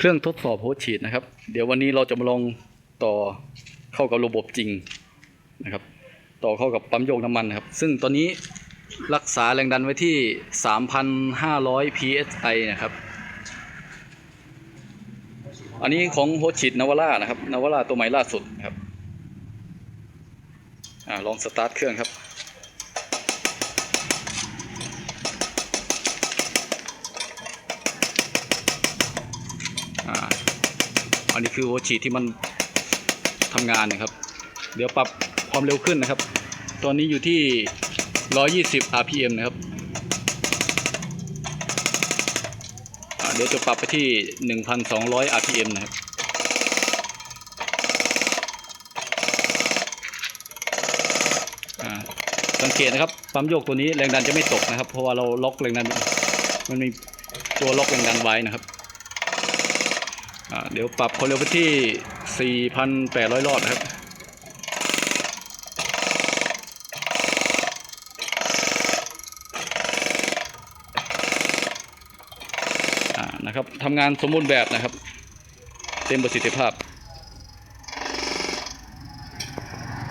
เครื่องทดสอบโฮสต์ฉีดนะครับ เดี๋ยววันนี้เราจะมาลองต่อเข้ากับระบบจริงนะครับ ต่อเข้ากับปั๊มโยกน้ำมันนะครับ ซึ่งตอนนี้รักษาแรงดันไว้ที่ 3,500 psi นะครับ อันนี้ของโฮสต์ฉีดนวาร่านะครับนวาร่าตัวใหม่ล่าสุดนะครับอลองสตาร์ทเครื่องครับ อ่าอันนี้คือหัวฉีดที่มันทำงานนะครับ เดี๋ยวปรับความเร็วขึ้นนะครับ ตอนนี้อยู่ที่ 120 rpm นะครับเดี๋ยวจะปรับไปที่ 1,200 rpm นะครับสังเกตนะครับปั๊มโยกตัวนี้แรงดันจะไม่ตกนะครับ เพราะว่าเราล็อกแรงดัน มันมีตัวล็อกแรงดันไว้นะครับ เดี๋ยวปรับความเร็วไปที่ 4,800 รอบนะครับอ่านะครับทำงานสมบูรณ์แบบนะครับ เต็มประสิทธิภาพ